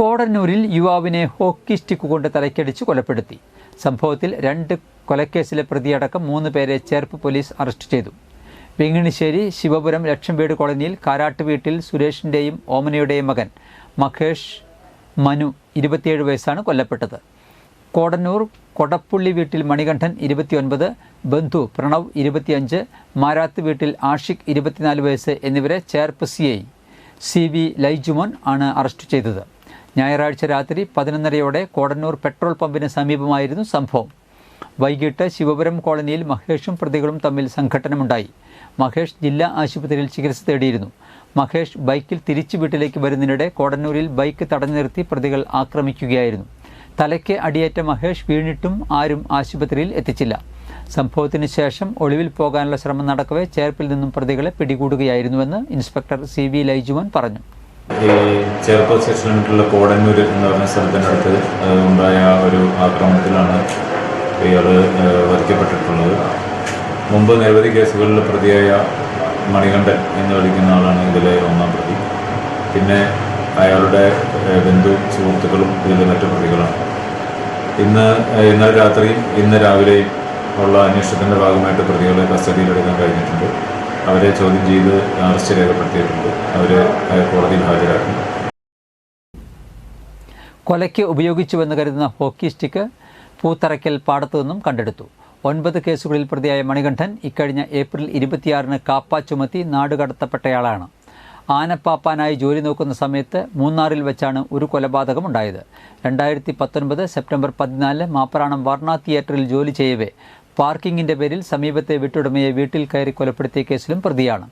കോടന്നൂരിൽ യുവാവിനെ hockey stick കൊണ്ട് തലയ്ക്കടിച്ച് കൊലപ്പെടുത്തി. സംഭവത്തിൽ രണ്ട് കൊലക്കേസിലെ പ്രതിയടക്കം മൂന്ന് പേരെ ചേർപ്പ് പോലീസ് അറസ്റ്റ് ചെയ്തു. വെങ്ങിണിശ്ശേരി ശിവപുരം ലക്ഷംവീട് കോളനിയിൽ കാരാട്ട് വീട്ടിൽ സുരേഷിന്റെയും ഓമനയുടെയും മകൻ മഹേഷ് മനു ഇരുപത്തിയേഴ് വയസ്സാണ് കൊല്ലപ്പെട്ടത്. കോടന്നൂർ കൊടപ്പുള്ളി വീട്ടിൽ മണികണ്ഠൻ ഇരുപത്തിയൊൻപത് ബന്ധു പ്രണവ് ഇരുപത്തിയഞ്ച് മാരാത്ത് വീട്ടിൽ ആഷിഖ് ഇരുപത്തിനാല് വയസ്സ് എന്നിവരെ Cherpu C I C V Laijumon ആണ് അറസ്റ്റ് ചെയ്തത്. ഞായറാഴ്ച രാത്രി പതിനൊന്നരയോടെ കോടന്നൂർ പെട്രോൾ പമ്പിന് സമീപമായിരുന്നു സംഭവം. വൈകിട്ട് ശിവപുരം കോളനിയിൽ മഹേഷും പ്രതികളും തമ്മിൽ സംഘട്ടനമുണ്ടായി. മഹേഷ് ജില്ലാ ആശുപത്രിയിൽ ചികിത്സ തേടിയിരുന്നു. മഹേഷ് ബൈക്കിൽ തിരിച്ചു വീട്ടിലേക്ക് വരുന്നതിനിടെ കോടന്നൂരിൽ ബൈക്ക് തടഞ്ഞു നിർത്തി പ്രതികൾ ആക്രമിക്കുകയായിരുന്നു. തലയ്ക്ക് അടിയേറ്റ മഹേഷ് വീണിട്ടും ആരും ആശുപത്രിയിൽ എത്തിച്ചില്ല. സംഭവത്തിന് ശേഷം ഒളിവിൽ പോകാനുള്ള ശ്രമം നടക്കവേ ചേർപ്പിൽ നിന്നും പ്രതികളെ പിടികൂടുകയായിരുന്നുവെന്ന് ഇൻസ്പെക്ടർ സി വി പറഞ്ഞു. ഈ ചേർപ്പ് സെക്ഷനിലുള്ള കോടന്നൂർ എന്ന് പറഞ്ഞ സ്ഥലത്തിന്റെ അടുത്ത് ഉണ്ടായ ഒരു ആക്രമണത്തിലാണ് ഇയാൾ വധിക്കപ്പെട്ടിട്ടുള്ളത്. മുമ്പ് നിരവധി കേസുകളിൽ പ്രതിയായ മണികണ്ഠൻ എന്ന് വിളിക്കുന്ന ആളാണ് ഇതിലെ ഒന്നാം പ്രതി. പിന്നെ അയാളുടെ ബന്ധു സുഹൃത്തുക്കളും ഇതിലെ മറ്റു പ്രതികളാണ്. ഇന്ന് ഇന്നലെ രാത്രിയും ഇന്ന് രാവിലെയും ഉള്ള അന്വേഷണത്തിന്റെ ഭാഗമായിട്ട് പ്രതികളെ കസ്റ്റഡിയിലെടുക്കാൻ കഴിഞ്ഞിട്ടുണ്ട്. അവരെ ചോദ്യം ചെയ്ത് അറസ്റ്റ് രേഖപ്പെടുത്തിയിട്ടുണ്ട്. അവരെ കോടതിയിൽ ഹാജരാക്കും. കൊലയ്ക്ക് ഉപയോഗിച്ചുവെന്ന് കരുതുന്ന ഹോക്കി സ്റ്റിക്ക് പൂത്തറയ്ക്കൽ പാടത്തു നിന്നും കണ്ടെടുത്തു. ഒൻപത് കേസുകളിൽ പ്രതിയായ മണികണ്ഠൻ ഇക്കഴിഞ്ഞ ഏപ്രിൽ ഇരുപത്തിയാറിന് കാപ്പ ചുമത്തി നാടുകടത്തപ്പെട്ടയാളാണ് ആനപ്പാപ്പാനായി ജോലി നോക്കുന്ന സമയത്ത് മൂന്നാറിൽ വെച്ചാണ് ഒരു കൊലപാതകം ഉണ്ടായത് രണ്ടായിരത്തി പത്തൊൻപത് സെപ്റ്റംബർ പതിനാലിന് മാപ്പറാണം വർണ തിയേറ്ററിൽ ജോലി ചെയ്യവേ പാർക്കിങ്ങിന്റെ പേരിൽ സമീപത്തെ വീട്ടുടമയെ വീട്ടിൽ കയറി കൊലപ്പെടുത്തിയ കേസിലും പ്രതിയാണ്